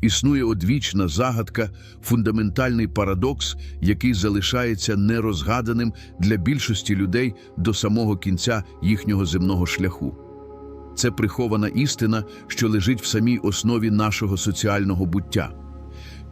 Існує одвічна загадка, фундаментальний парадокс, який залишається нерозгаданим для більшості людей до самого кінця їхнього земного шляху. Це прихована істина, що лежить в самій основі нашого соціального буття.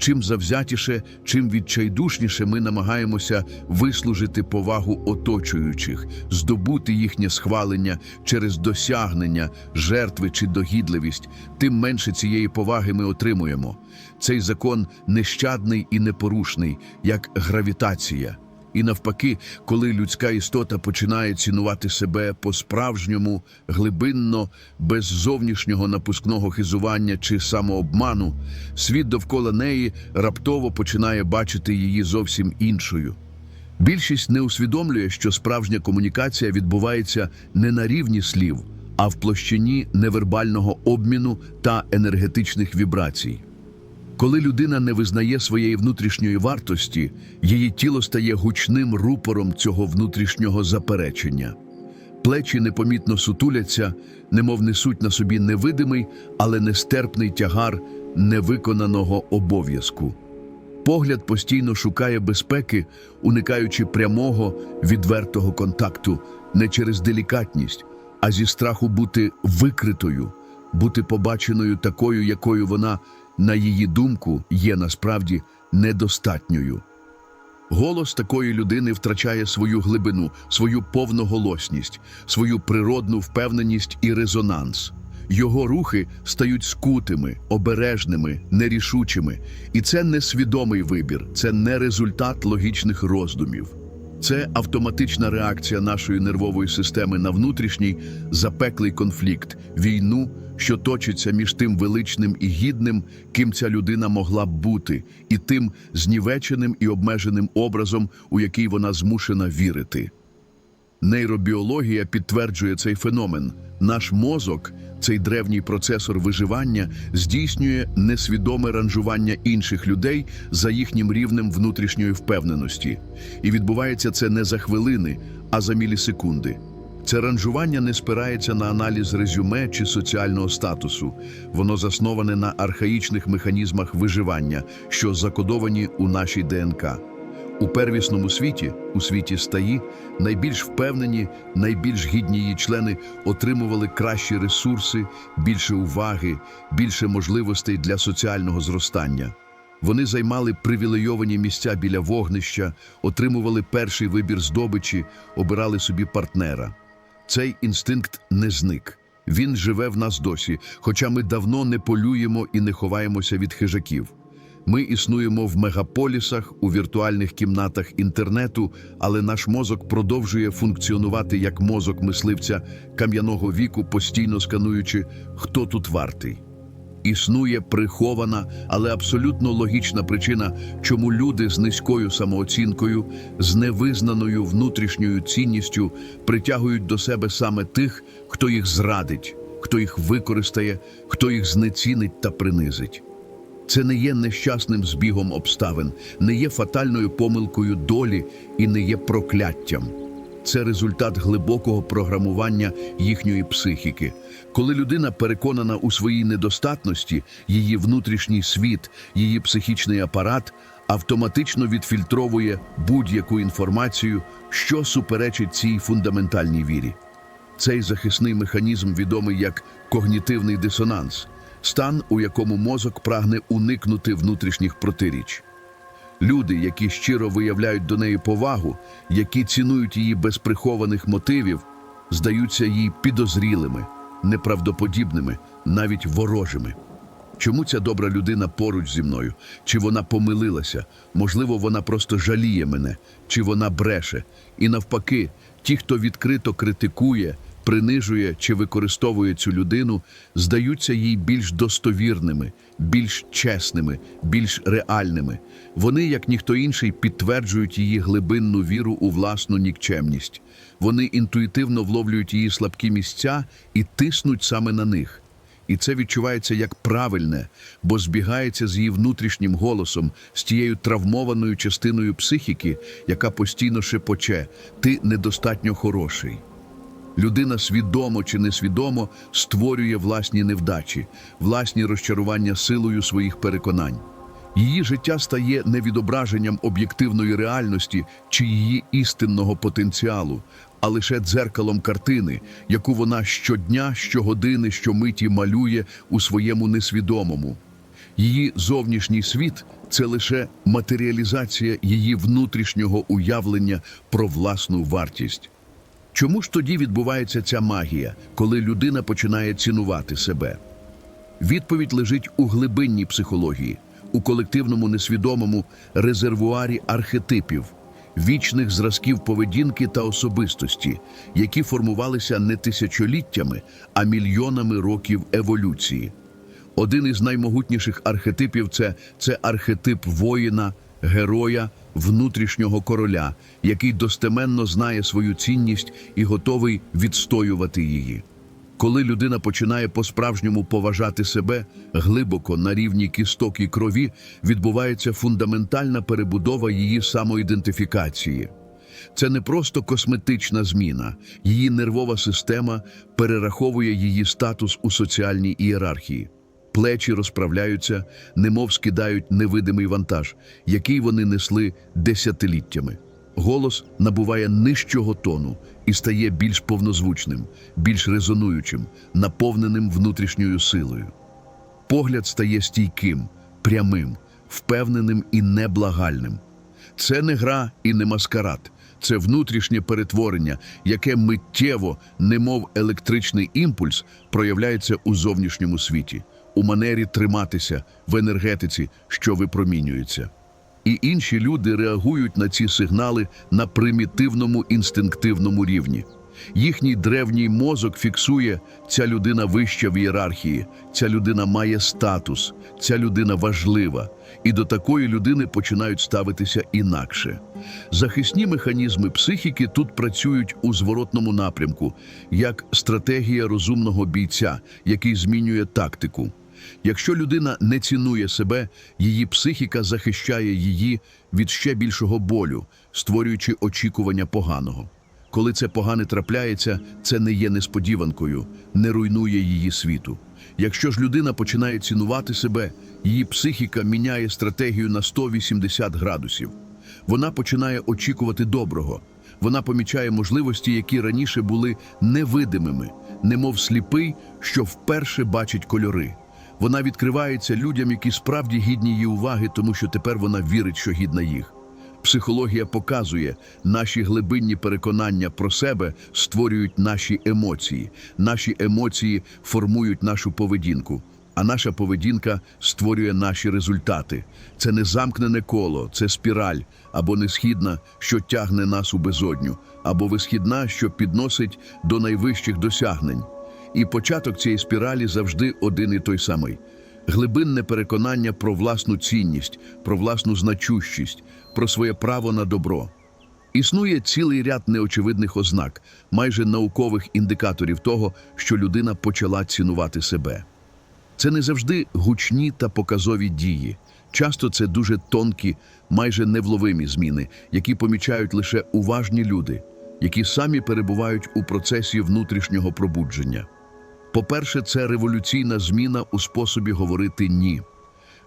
Чим завзятіше, чим відчайдушніше ми намагаємося вислужити повагу оточуючих, здобути їхнє схвалення через досягнення, жертви чи догідливість, тим менше цієї поваги ми отримуємо. Цей закон нещадний і непорушний, як гравітація. І навпаки, коли людська істота починає цінувати себе по-справжньому, глибинно, без зовнішнього напускного хизування чи самообману, світ довкола неї раптово починає бачити її зовсім іншою. Більшість не усвідомлює, що справжня комунікація відбувається не на рівні слів, а в площині невербального обміну та енергетичних вібрацій. Коли людина не визнає своєї внутрішньої вартості, її тіло стає гучним рупором цього внутрішнього заперечення. Плечі непомітно сутуляться, немов несуть на собі невидимий, але нестерпний тягар невиконаного обов'язку. Погляд постійно шукає безпеки, уникаючи прямого, відвертого контакту не через делікатність, а зі страху бути викритою, бути побаченою такою, якою вона, на її думку, є насправді недостатньою. Голос такої людини втрачає свою глибину, свою повноголосність, свою природну впевненість і резонанс. Його рухи стають скутими, обережними, нерішучими. І це не свідомий вибір, це не результат логічних роздумів. Це автоматична реакція нашої нервової системи на внутрішній запеклий конфлікт, війну, що точиться між тим величним і гідним, ким ця людина могла б бути, і тим знівеченим і обмеженим образом, у який вона змушена вірити. Нейробіологія підтверджує цей феномен. Наш мозок, цей древній процесор виживання, здійснює несвідоме ранжування інших людей за їхнім рівнем внутрішньої впевненості. І відбувається це не за хвилини, а за мілісекунди. Це ранжування не спирається на аналіз резюме чи соціального статусу. Воно засноване на архаїчних механізмах виживання, що закодовані у нашій ДНК. У первісному світі, у світі стаї, найбільш впевнені, найбільш гідні її члени отримували кращі ресурси, більше уваги, більше можливостей для соціального зростання. Вони займали привілейовані місця біля вогнища, отримували перший вибір здобичі, обирали собі партнера. Цей інстинкт не зник. Він живе в нас досі, хоча ми давно не полюємо і не ховаємося від хижаків. Ми існуємо в мегаполісах, у віртуальних кімнатах інтернету, але наш мозок продовжує функціонувати як мозок мисливця кам'яного віку, постійно скануючи, хто тут вартий. Існує прихована, але абсолютно логічна причина, чому люди з низькою самооцінкою, з невизнаною внутрішньою цінністю притягують до себе саме тих, хто їх зрадить, хто їх використає, хто їх знецінить та принизить. Це не є нещасним збігом обставин, не є фатальною помилкою долі і не є прокляттям. Це результат глибокого програмування їхньої психіки. Коли людина переконана у своїй недостатності, її внутрішній світ, її психічний апарат автоматично відфільтровує будь-яку інформацію, що суперечить цій фундаментальній вірі. Цей захисний механізм відомий як когнітивний дисонанс, стан, у якому мозок прагне уникнути внутрішніх протиріч. Люди, які щиро виявляють до неї повагу, які цінують її без прихованих мотивів, здаються їй підозрілими, неправдоподібними, навіть ворожими. Чому ця добра людина поруч зі мною? Чи вона помилилася? Можливо, вона просто жаліє мене, чи вона бреше. І навпаки, ті, хто відкрито критикує, принижує чи використовує цю людину, здаються їй більш достовірними, більш чесними, більш реальними. Вони, як ніхто інший, підтверджують її глибинну віру у власну нікчемність. Вони інтуїтивно вловлюють її слабкі місця і тиснуть саме на них. І це відчувається як правильне, бо збігається з її внутрішнім голосом, з тією травмованою частиною психіки, яка постійно шепоче «ти недостатньо хороший». Людина свідомо чи несвідомо створює власні невдачі, власні розчарування силою своїх переконань. Її життя стає не відображенням об'єктивної реальності чи її істинного потенціалу, а лише дзеркалом картини, яку вона щодня, щогодини, щомиті малює у своєму несвідомому. Її зовнішній світ це лише матеріалізація її внутрішнього уявлення про власну вартість. Чому ж тоді відбувається ця магія, коли людина починає цінувати себе? Відповідь лежить у глибинній психології, у колективному несвідомому резервуарі архетипів, вічних зразків поведінки та особистості, які формувалися не тисячоліттями, а мільйонами років еволюції. Один із наймогутніших архетипів це, це архетип воїна, героя, внутрішнього короля, який достеменно знає свою цінність і готовий відстоювати її. Коли людина починає по-справжньому поважати себе глибоко на рівні кісток і крові, відбувається фундаментальна перебудова її самоідентифікації. Це не просто косметична зміна, її нервова система перераховує її статус у соціальній ієрархії. Плечі розправляються, немов скидають невидимий вантаж, який вони несли десятиліттями. Голос набуває нижчого тону і стає більш повнозвучним, більш резонуючим, наповненим внутрішньою силою. Погляд стає стійким, прямим, впевненим і неблагальним. Це не гра і не маскарад, це внутрішнє перетворення, яке миттєво, немов електричний імпульс, проявляється у зовнішньому світі, у манері триматися, в енергетиці, що випромінюється. І інші люди реагують на ці сигнали на примітивному інстинктивному рівні. Їхній древній мозок фіксує, ця людина вища в ієрархії, ця людина має статус, ця людина важлива, і до такої людини починають ставитися інакше. Захисні механізми психіки тут працюють у зворотному напрямку, як стратегія розумного бійця, який змінює тактику. Якщо людина не цінує себе, її психіка захищає її від ще більшого болю, створюючи очікування поганого. Коли це погане трапляється, це не є несподіванкою, не руйнує її світу. Якщо ж людина починає цінувати себе, її психіка міняє стратегію на 180 градусів. Вона починає очікувати доброго. Вона помічає можливості, які раніше були невидимими, немов сліпий, що вперше бачить кольори. Вона відкривається людям, які справді гідні її уваги, тому що тепер вона вірить, що гідна їх. Психологія показує, наші глибинні переконання про себе створюють наші емоції. Наші емоції формують нашу поведінку, а наша поведінка створює наші результати. Це не замкнене коло, це спіраль або несхідна, що тягне нас у безодню, або висхідна, що підносить до найвищих досягнень. І початок цієї спіралі завжди один і той самий. Глибинне переконання про власну цінність, про власну значущість, про своє право на добро. Існує цілий ряд неочевидних ознак, майже наукових індикаторів того, що людина почала цінувати себе. Це не завжди гучні та показові дії. Часто це дуже тонкі, майже невловимі зміни, які помічають лише уважні люди, які самі перебувають у процесі внутрішнього пробудження. По-перше, це революційна зміна у способі говорити ні.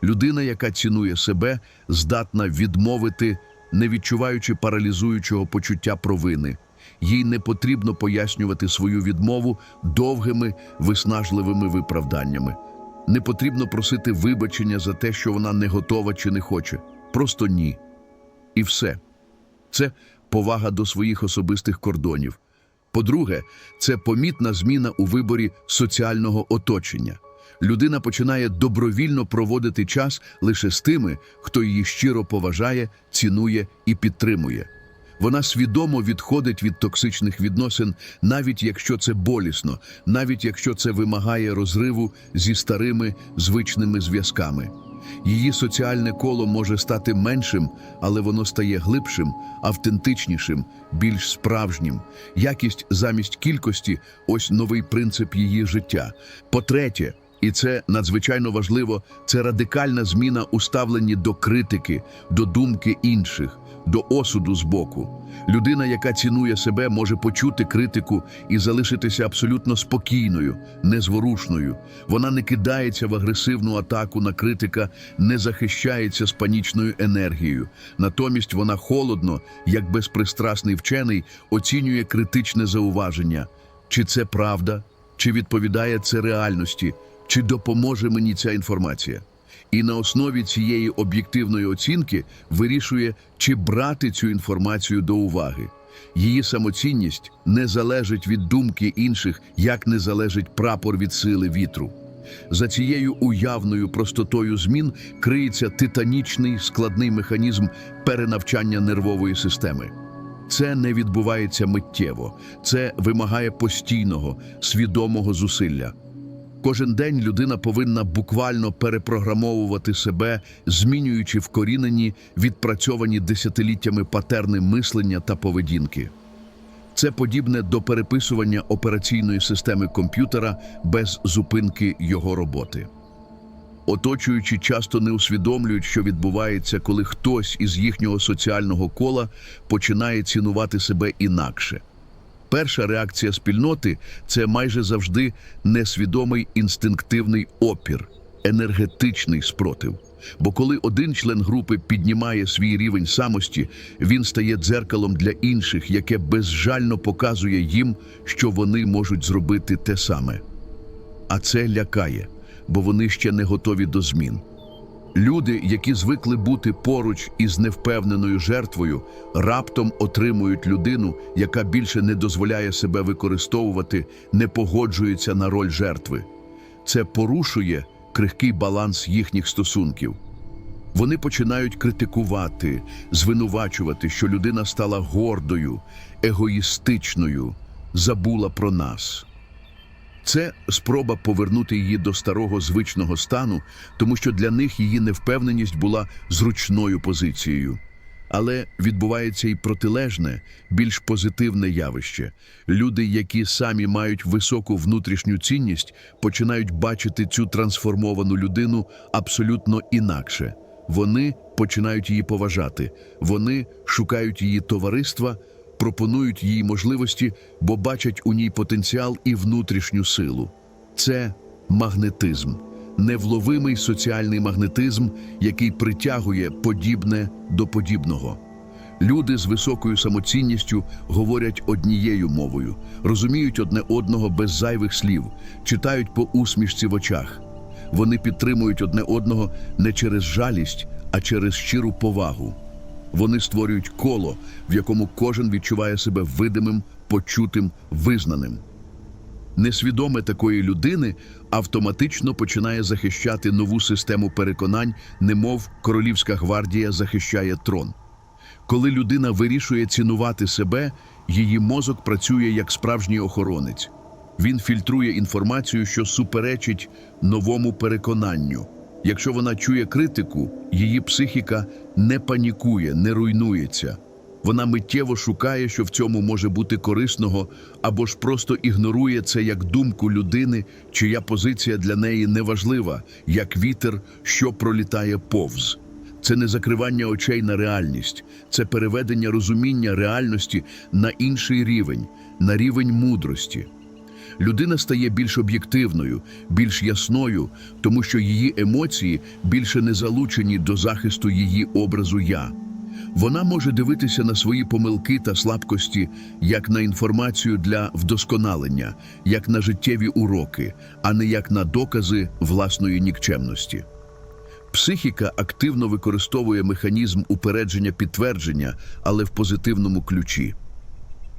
Людина, яка цінує себе, здатна відмовити, не відчуваючи паралізуючого почуття провини. Їй не потрібно пояснювати свою відмову довгими, виснажливими виправданнями. Не потрібно просити вибачення за те, що вона не готова чи не хоче. Просто ні. І все. Це повага до своїх особистих кордонів. По-друге, це помітна зміна у виборі соціального оточення. Людина починає добровільно проводити час лише з тими, хто її щиро поважає, цінує і підтримує. Вона свідомо відходить від токсичних відносин, навіть якщо це болісно, навіть якщо це вимагає розриву зі старими звичними зв'язками. Її соціальне коло може стати меншим, але воно стає глибшим, автентичнішим, більш справжнім. Якість замість кількості ось новий принцип її життя. По-третє, І це надзвичайно важливо, це радикальна зміна у ставленні до критики, до думки інших, до осуду з боку. Людина, яка цінує себе, може почути критику і залишитися абсолютно спокійною, незворушною. Вона не кидається в агресивну атаку на критика, не захищається з панічною енергією. Натомість вона холодно, як безпристрасний вчений, оцінює критичне зауваження. Чи це правда, чи відповідає це реальності, чи допоможе мені ця інформація? І на основі цієї об'єктивної оцінки вирішує, чи брати цю інформацію до уваги. Її самоцінність не залежить від думки інших, як не залежить прапор від сили вітру. За цією уявною простотою змін криється титанічний складний механізм перенавчання нервової системи. Це не відбувається миттєво, це вимагає постійного, свідомого зусилля. Кожен день людина повинна буквально перепрограмовувати себе, змінюючи вкорінені, відпрацьовані десятиліттями патерни мислення та поведінки. Це подібне до переписування операційної системи комп'ютера без зупинки його роботи. Оточуючі часто не усвідомлюють, що відбувається, коли хтось із їхнього соціального кола починає цінувати себе інакше. Перша реакція спільноти це майже завжди несвідомий інстинктивний опір, енергетичний спротив. Бо коли один член групи піднімає свій рівень самості, він стає дзеркалом для інших, яке безжально показує їм, що вони можуть зробити те саме. А це лякає, бо вони ще не готові до змін. Люди, які звикли бути поруч із невпевненою жертвою, раптом отримують людину, яка більше не дозволяє себе використовувати, не погоджується на роль жертви. Це порушує крихкий баланс їхніх стосунків. Вони починають критикувати, звинувачувати, що людина стала гордою, егоїстичною, забула про нас. Це спроба повернути її до старого звичного стану, тому що для них її невпевненість була зручною позицією. Але відбувається і протилежне, більш позитивне явище. Люди, які самі мають високу внутрішню цінність, починають бачити цю трансформовану людину абсолютно інакше. Вони починають її поважати, вони шукають її товариства, пропонують їй можливості, бо бачать у ній потенціал і внутрішню силу. Це магнетизм, невловимий соціальний магнетизм, який притягує подібне до подібного. Люди з високою самоцінністю говорять однією мовою, розуміють одне одного без зайвих слів, читають по усмішці в очах. Вони підтримують одне одного не через жалість, а через щиру повагу. Вони створюють коло, в якому кожен відчуває себе видимим, почутим, визнаним. Несвідоме такої людини автоматично починає захищати нову систему переконань, немов королівська гвардія захищає трон. Коли людина вирішує цінувати себе, її мозок працює як справжній охоронець. Він фільтрує інформацію, що суперечить новому переконанню. Якщо вона чує критику, її психіка не панікує, не руйнується. Вона миттєво шукає, що в цьому може бути корисного, або ж просто ігнорує це як думку людини, чия позиція для неї неважлива, як вітер, що пролітає повз. Це не закривання очей на реальність, це переведення розуміння реальності на інший рівень, на рівень мудрості. Людина стає більш об'єктивною, більш ясною, тому що її емоції більше не залучені до захисту її образу я. Вона може дивитися на свої помилки та слабкості як на інформацію для вдосконалення, як на життєві уроки, а не як на докази власної нікчемності. Психіка активно використовує механізм упередження підтвердження, але в позитивному ключі.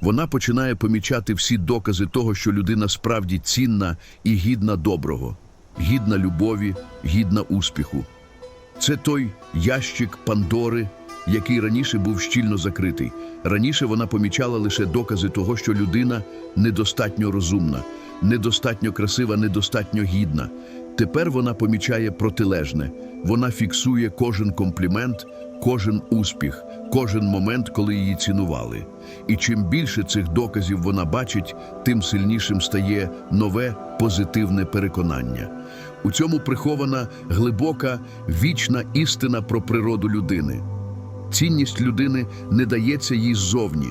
Вона починає помічати всі докази того, що людина справді цінна і гідна доброго, гідна любові, гідна успіху. Це той ящик Пандори, який раніше був щільно закритий. Раніше вона помічала лише докази того, що людина недостатньо розумна, недостатньо красива, недостатньо гідна. Тепер вона помічає протилежне. Вона фіксує кожен комплімент, кожен успіх, кожен момент, коли її цінували. І чим більше цих доказів вона бачить, тим сильнішим стає нове позитивне переконання. У цьому прихована глибока, вічна істина про природу людини. Цінність людини не дається їй ззовні.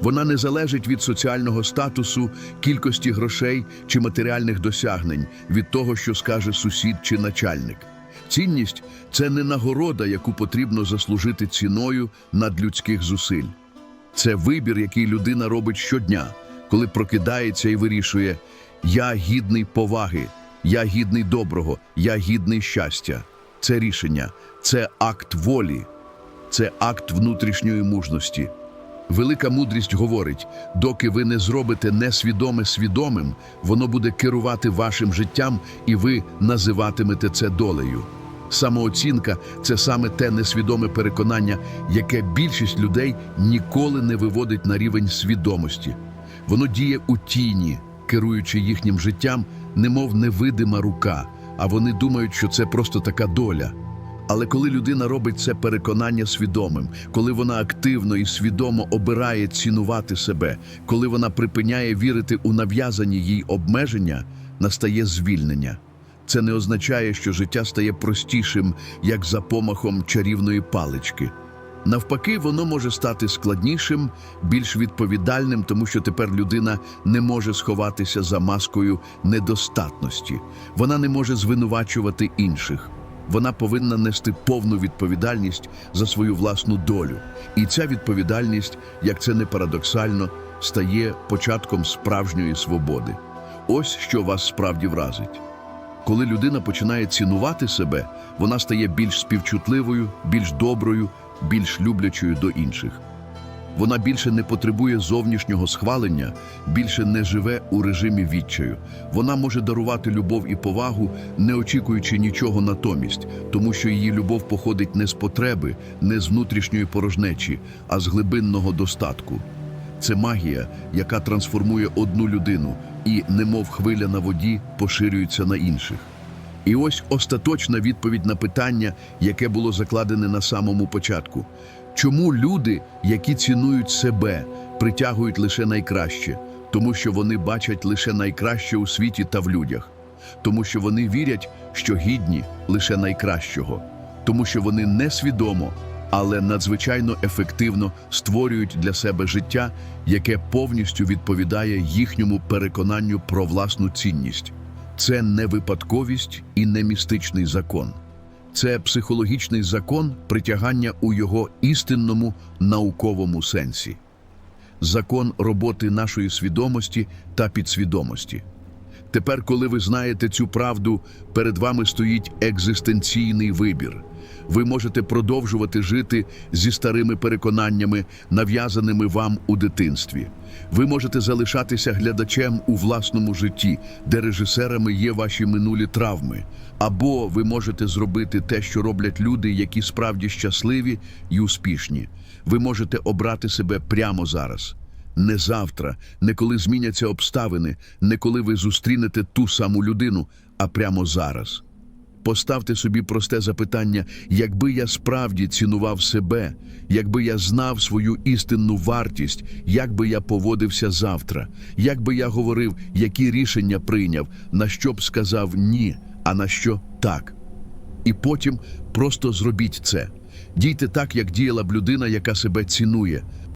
Вона не залежить від соціального статусу, кількості грошей чи матеріальних досягнень, від того, що скаже сусід чи начальник. Цінність це не нагорода, яку потрібно заслужити ціною надлюдських зусиль. Це вибір, який людина робить щодня, коли прокидається і вирішує: я гідний поваги, я гідний доброго, я гідний щастя. Це рішення, це акт волі, це акт внутрішньої мужності. Велика мудрість говорить: доки ви не зробите несвідоме свідомим, воно буде керувати вашим життям, і ви називатимете це долею. Самооцінка це саме те несвідоме переконання, яке більшість людей ніколи не виводить на рівень свідомості. Воно діє у тіні, керуючи їхнім життям, немов невидима рука, а вони думають, що це просто така доля. Але коли людина робить це переконання свідомим, коли вона активно і свідомо обирає цінувати себе, коли вона припиняє вірити у нав'язані їй обмеження, настає звільнення. Це не означає, що життя стає простішим, як за помахом чарівної палички. Навпаки, воно може стати складнішим, більш відповідальним, тому що тепер людина не може сховатися за маскою недостатності. Вона не може звинувачувати інших. Вона повинна нести повну відповідальність за свою власну долю. І ця відповідальність, як це не парадоксально, стає початком справжньої свободи. Ось що вас справді вразить. Коли людина починає цінувати себе, вона стає більш співчутливою, більш доброю, більш люблячою до інших. Вона більше не потребує зовнішнього схвалення, більше не живе у режимі відчаю. Вона може дарувати любов і повагу, не очікуючи нічого натомість, тому що її любов походить не з потреби, не з внутрішньої порожнечі, а з глибинного достатку. Це магія, яка трансформує одну людину і, немов хвиля на воді, поширюється на інших. І ось остаточна відповідь на питання, яке було закладене на самому початку. Чому люди, які цінують себе, притягують лише найкраще? Тому що вони бачать лише найкраще у світі та в людях, тому що вони вірять, що гідні лише найкращого, тому що вони несвідомо, але надзвичайно ефективно створюють для себе життя, яке повністю відповідає їхньому переконанню про власну цінність. Це не випадковість і не містичний закон. Це психологічний закон притягання у його істинному науковому сенсі. Закон роботи нашої свідомості та підсвідомості. Тепер, коли ви знаєте цю правду, перед вами стоїть екзистенційний вибір. Ви можете продовжувати жити зі старими переконаннями, нав'язаними вам у дитинстві. Ви можете залишатися глядачем у власному житті, де режисерами є ваші минулі травми. Або ви можете зробити те, що роблять люди, які справді щасливі і успішні. Ви можете обрати себе прямо зараз. Не завтра, не коли зміняться обставини, не коли ви зустрінете ту саму людину, а прямо зараз. Поставте собі просте запитання: якби я справді цінував себе, якби я знав свою істинну вартість, як би я поводився завтра, як би я говорив, які рішення прийняв, на що б сказав ні, а на що так. І потім просто зробіть це. Дійте так, як діяла б людина, яка себе цінує.